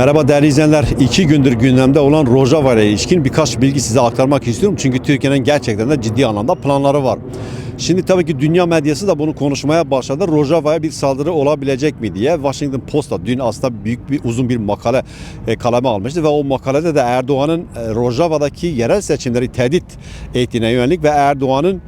Merhaba değerli izleyenler. İki gündür gündemde olan Rojava ile ilişkin birkaç bilgi size aktarmak istiyorum. Çünkü Türkiye'nin gerçekten de ciddi anlamda planları var. Şimdi tabii ki dünya medyası da bunu konuşmaya başladı. Rojava'ya bir saldırı olabilecek mi diye. Washington Post'ta dün aslında büyük bir uzun bir makale e, kaleme almıştı ve o makalede de Erdoğan'ın e, Rojava'daki yerel seçimleri tehdit ettiğine yönelik ve Erdoğan'ın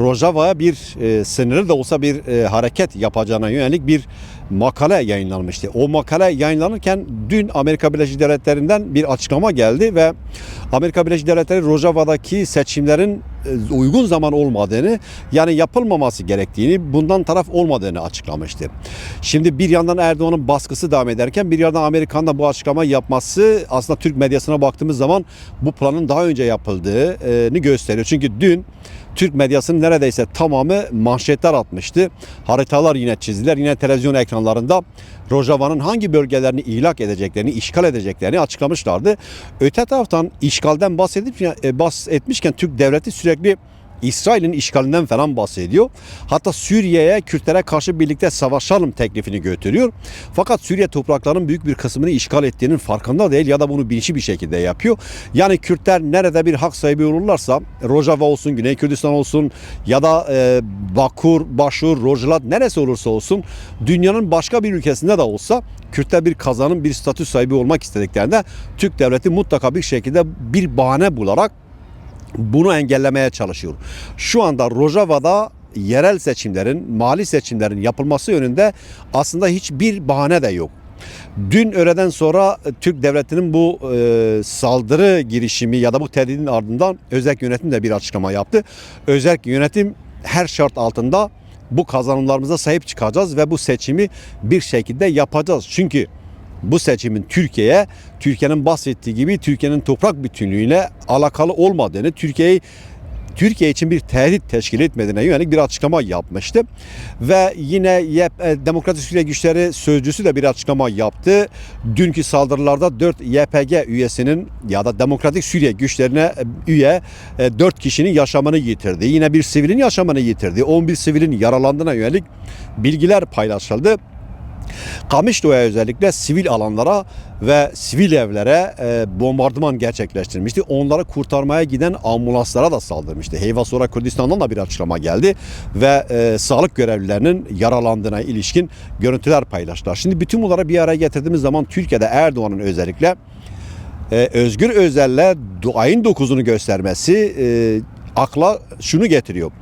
Rojava'ya bir e, sınırlı da olsa bir e, hareket yapacağına yönelik bir makale yayınlanmıştı. O makale yayınlanırken dün Amerika Birleşik Devletleri'nden bir açıklama geldi ve Amerika Birleşik Devletleri Rojava'daki seçimlerin e, uygun zaman olmadığını yani yapılmaması gerektiğini bundan taraf olmadığını açıklamıştı. Şimdi bir yandan Erdoğan'ın baskısı devam ederken bir yandan Amerika'nın da bu açıklama yapması aslında Türk medyasına baktığımız zaman bu planın daha önce yapıldığını gösteriyor. Çünkü dün Türk medyasının neredeyse tamamı manşetler atmıştı. Haritalar yine çizdiler. Yine televizyon ekranlarında Rojava'nın hangi bölgelerini ihlak edeceklerini, işgal edeceklerini açıklamışlardı. Öte taraftan işgalden bahsedip, e, bahsetmişken Türk devleti sürekli İsrail'in işgalinden falan bahsediyor. Hatta Suriye'ye Kürtlere karşı birlikte savaşalım teklifini götürüyor. Fakat Suriye topraklarının büyük bir kısmını işgal ettiğinin farkında değil ya da bunu bilinçli bir şekilde yapıyor. Yani Kürtler nerede bir hak sahibi olurlarsa Rojava olsun, Güney Kürdistan olsun ya da e, Bakur, Başur, Rojlat neresi olursa olsun dünyanın başka bir ülkesinde de olsa Kürtler bir kazanım, bir statü sahibi olmak istediklerinde Türk devleti mutlaka bir şekilde bir bahane bularak bunu engellemeye çalışıyor. Şu anda Rojava'da yerel seçimlerin, mali seçimlerin yapılması yönünde aslında hiçbir bahane de yok. Dün öğleden sonra Türk devletinin bu e, saldırı girişimi ya da bu tehdidin ardından özel yönetim de bir açıklama yaptı. Özel yönetim her şart altında bu kazanımlarımıza sahip çıkacağız ve bu seçimi bir şekilde yapacağız. Çünkü bu seçimin Türkiye'ye, Türkiye'nin bahsettiği gibi Türkiye'nin toprak bütünlüğüyle alakalı olmadığını, Türkiye'yi Türkiye için bir tehdit teşkil etmediğine yönelik bir açıklama yapmıştı. Ve yine YP, e, Demokratik Suriye Güçleri Sözcüsü de bir açıklama yaptı. Dünkü saldırılarda 4 YPG üyesinin ya da Demokratik Suriye Güçlerine e, üye 4 kişinin yaşamını yitirdi. Yine bir sivilin yaşamını yitirdi. 11 sivilin yaralandığına yönelik bilgiler paylaşıldı. Kamışlı'ya özellikle sivil alanlara ve sivil evlere e, bombardıman gerçekleştirmişti. Onları kurtarmaya giden ambulanslara da saldırmıştı. Heyva sonra Kürdistan'dan da bir açıklama geldi ve e, sağlık görevlilerinin yaralandığına ilişkin görüntüler paylaştılar. Şimdi bütün bunları bir araya getirdiğimiz zaman Türkiye'de Erdoğan'ın özellikle e, Özgür Özel'le ayın 9'unu göstermesi e, akla şunu getiriyor.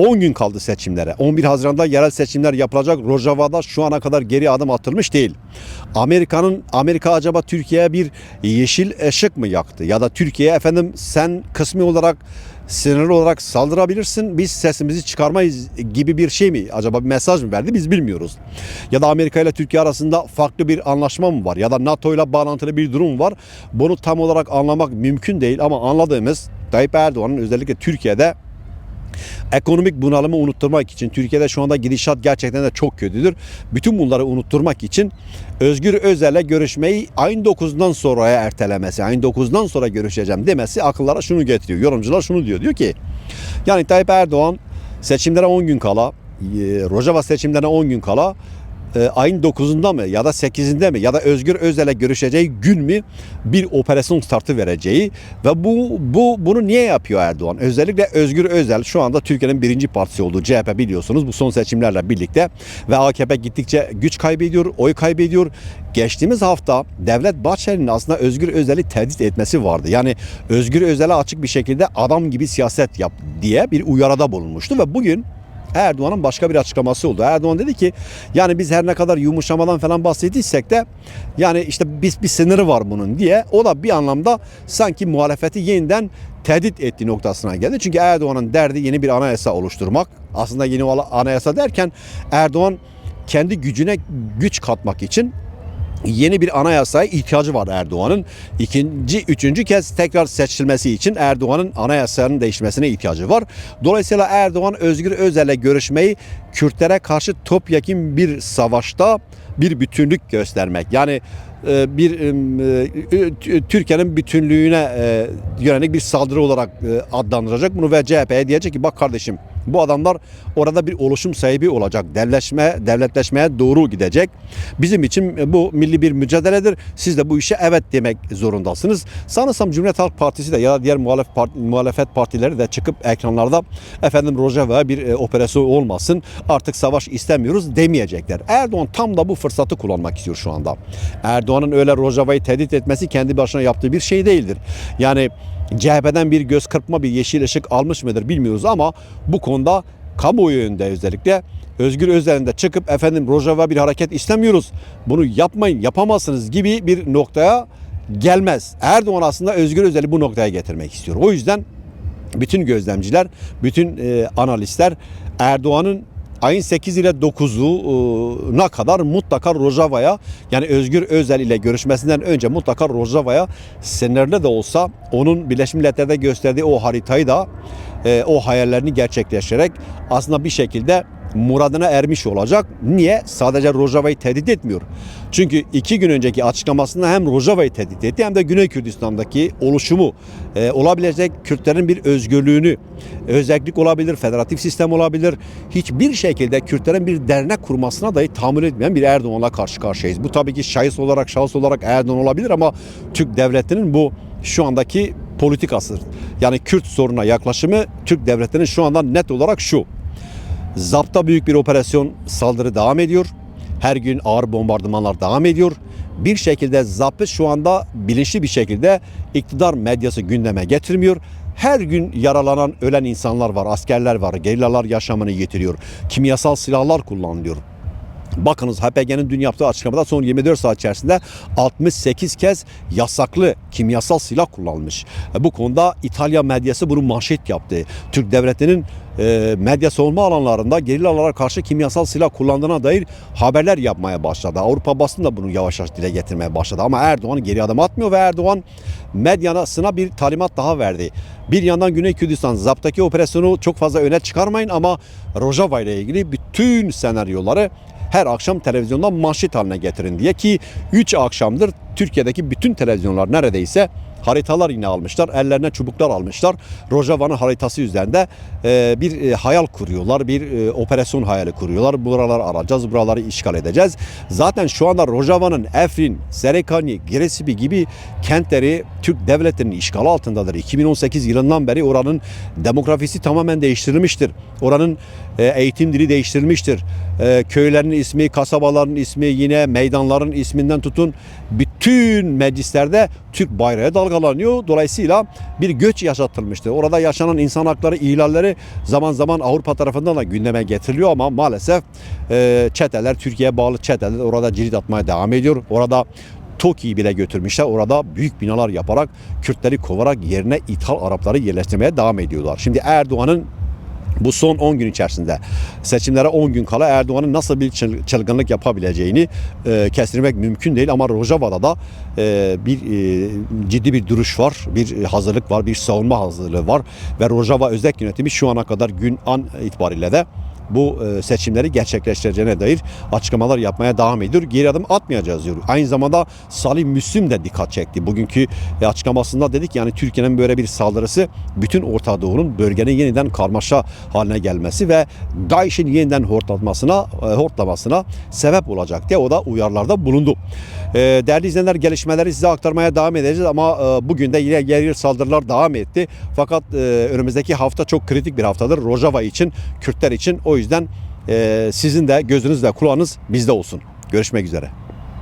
10 gün kaldı seçimlere. 11 Haziran'da yerel seçimler yapılacak. Rojava'da şu ana kadar geri adım atılmış değil. Amerika'nın Amerika acaba Türkiye'ye bir yeşil ışık mı yaktı? Ya da Türkiye'ye efendim sen kısmi olarak sınırlı olarak saldırabilirsin. Biz sesimizi çıkarmayız gibi bir şey mi? Acaba bir mesaj mı verdi? Biz bilmiyoruz. Ya da Amerika ile Türkiye arasında farklı bir anlaşma mı var? Ya da NATO ile bağlantılı bir durum var. Bunu tam olarak anlamak mümkün değil ama anladığımız Tayyip Erdoğan'ın özellikle Türkiye'de ekonomik bunalımı unutturmak için Türkiye'de şu anda gidişat gerçekten de çok kötüdür. Bütün bunları unutturmak için Özgür Özel'le görüşmeyi ayın 9'undan sonraya ertelemesi, ayın 9'undan sonra görüşeceğim demesi akıllara şunu getiriyor. Yorumcular şunu diyor. Diyor ki yani Tayyip Erdoğan seçimlere 10 gün kala, e, Rojava seçimlerine 10 gün kala e, ayın 9'unda mı ya da 8'inde mi ya da Özgür Özel'e görüşeceği gün mü bir operasyon startı vereceği ve bu bu bunu niye yapıyor Erdoğan? Özellikle Özgür Özel şu anda Türkiye'nin birinci partisi olduğu CHP biliyorsunuz bu son seçimlerle birlikte ve AKP gittikçe güç kaybediyor, oy kaybediyor. Geçtiğimiz hafta Devlet Bahçeli'nin aslında Özgür Özel'i tehdit etmesi vardı. Yani Özgür Özel'e açık bir şekilde adam gibi siyaset yap diye bir uyarıda bulunmuştu ve bugün Erdoğan'ın başka bir açıklaması oldu. Erdoğan dedi ki yani biz her ne kadar yumuşamadan falan bahsettiysek de yani işte biz bir sınırı var bunun diye o da bir anlamda sanki muhalefeti yeniden tehdit ettiği noktasına geldi. Çünkü Erdoğan'ın derdi yeni bir anayasa oluşturmak. Aslında yeni anayasa derken Erdoğan kendi gücüne güç katmak için yeni bir anayasaya ihtiyacı var Erdoğan'ın. İkinci, üçüncü kez tekrar seçilmesi için Erdoğan'ın anayasanın değişmesine ihtiyacı var. Dolayısıyla Erdoğan Özgür Özel'le görüşmeyi Kürtlere karşı topyekun bir savaşta bir bütünlük göstermek. Yani e, bir e, Türkiye'nin bütünlüğüne e, yönelik bir saldırı olarak adlandıracak bunu ve CHP'ye diyecek ki bak kardeşim Bu adamlar orada bir oluşum sahibi olacak. Devleşme, devletleşmeye doğru gidecek. Bizim için bu milli bir mücadeledir. Siz de bu işe evet demek zorundasınız. Sanırsam Cumhuriyet Halk Partisi de ya da diğer muhalef parti, muhalefet partileri de çıkıp ekranlarda efendim Rojava bir e, operasyon olmasın artık savaş istemiyoruz demeyecekler. Erdoğan tam da bu fırsatı kullanmak istiyor şu anda. Erdoğan'ın öyle Rojava'yı tehdit etmesi kendi başına yaptığı bir şey değildir. Yani CHP'den bir göz kırpma bir yeşil ışık almış mıdır bilmiyoruz ama bu konuda kamuoyu önünde özellikle Özgür Özel'in de çıkıp efendim Rojava bir hareket istemiyoruz. Bunu yapmayın yapamazsınız gibi bir noktaya gelmez. Erdoğan aslında Özgür Özel'i bu noktaya getirmek istiyor. O yüzden bütün gözlemciler, bütün e, analistler Erdoğan'ın ayın 8 ile 9'una kadar mutlaka Rojava'ya yani Özgür Özel ile görüşmesinden önce mutlaka Rojava'ya senaryoda de olsa onun Birleşmiş Milletler'de gösterdiği o haritayı da e, o hayallerini gerçekleştirerek aslında bir şekilde muradına ermiş olacak. Niye? Sadece Rojava'yı tehdit etmiyor. Çünkü iki gün önceki açıklamasında hem Rojava'yı tehdit etti hem de Güney Kürdistan'daki oluşumu, e, olabilecek Kürtlerin bir özgürlüğünü, özellik olabilir, federatif sistem olabilir. Hiçbir şekilde Kürtlerin bir dernek kurmasına dahi tahammül etmeyen bir Erdoğan'la karşı karşıyayız. Bu tabii ki şahıs olarak, şahıs olarak Erdoğan olabilir ama Türk devletinin bu şu andaki politikası. Yani Kürt soruna yaklaşımı Türk devletinin şu anda net olarak şu. Zapta büyük bir operasyon saldırı devam ediyor. Her gün ağır bombardımanlar devam ediyor. Bir şekilde zapı şu anda bilinçli bir şekilde iktidar medyası gündeme getirmiyor. Her gün yaralanan, ölen insanlar var, askerler var, gerillalar yaşamını yitiriyor. Kimyasal silahlar kullanılıyor. Bakınız HPG'nin dün yaptığı açıklamada son 24 saat içerisinde 68 kez yasaklı kimyasal silah kullanılmış. E, Bu konuda İtalya medyası bunu manşet yaptı. Türk devletinin e, medya savunma alanlarında gerillalara karşı kimyasal silah kullandığına dair haberler yapmaya başladı. Avrupa basını da bunu yavaş yavaş dile getirmeye başladı. Ama Erdoğan geri adım atmıyor ve Erdoğan medyasına bir talimat daha verdi. Bir yandan Güney Kürdistan zaptaki operasyonu çok fazla öne çıkarmayın ama Rojava ile ilgili bütün senaryoları her akşam televizyonda manşet haline getirin diye ki 3 akşamdır Türkiye'deki bütün televizyonlar neredeyse haritalar yine almışlar. Ellerine çubuklar almışlar. Rojava'nın haritası üzerinde e, bir e, hayal kuruyorlar. Bir e, operasyon hayali kuruyorlar. Buraları arayacağız, buraları işgal edeceğiz. Zaten şu anda Rojava'nın Efrin, Zerekani, Giresibi gibi kentleri Türk devletinin işgali altındadır. 2018 yılından beri oranın demografisi tamamen değiştirilmiştir. Oranın e, eğitim dili değiştirilmiştir. E, köylerin ismi, kasabaların ismi, yine meydanların isminden tutun bütün meclislerde Türk bayrağı dalgalanıyor. Dolayısıyla bir göç yaşatılmıştır. Orada yaşanan insan hakları ihlalleri zaman zaman Avrupa tarafından da gündeme getiriliyor ama maalesef e, çeteler, Türkiye'ye bağlı çeteler orada cirit atmaya devam ediyor. Orada TOKİ'yi bile götürmüşler. Orada büyük binalar yaparak Kürtleri kovarak yerine ithal Arapları yerleştirmeye devam ediyorlar. Şimdi Erdoğan'ın bu son 10 gün içerisinde seçimlere 10 gün kala Erdoğan'ın nasıl bir çıl- çılgınlık yapabileceğini e, kestirmek mümkün değil. Ama Rojava'da da e, bir e, ciddi bir duruş var, bir hazırlık var, bir savunma hazırlığı var. Ve Rojava özel yönetimi şu ana kadar gün an itibariyle de bu e, seçimleri gerçekleştireceğine dair açıklamalar yapmaya devam ediyor. Geri adım atmayacağız diyor. Aynı zamanda Salih Müslim de dikkat çekti. Bugünkü e, açıklamasında dedik yani Türkiye'nin böyle bir saldırısı bütün Orta Doğu'nun bölgenin yeniden karmaşa haline gelmesi ve DAEŞ'in yeniden hortlatmasına, e, hortlamasına sebep olacak diye o da uyarılarda bulundu. Değerli izleyenler gelişmeleri size aktarmaya devam edeceğiz ama bugün de yine yer saldırılar devam etti. Fakat önümüzdeki hafta çok kritik bir haftadır Rojava için, Kürtler için. O yüzden sizin de gözünüz ve kulağınız bizde olsun. Görüşmek üzere.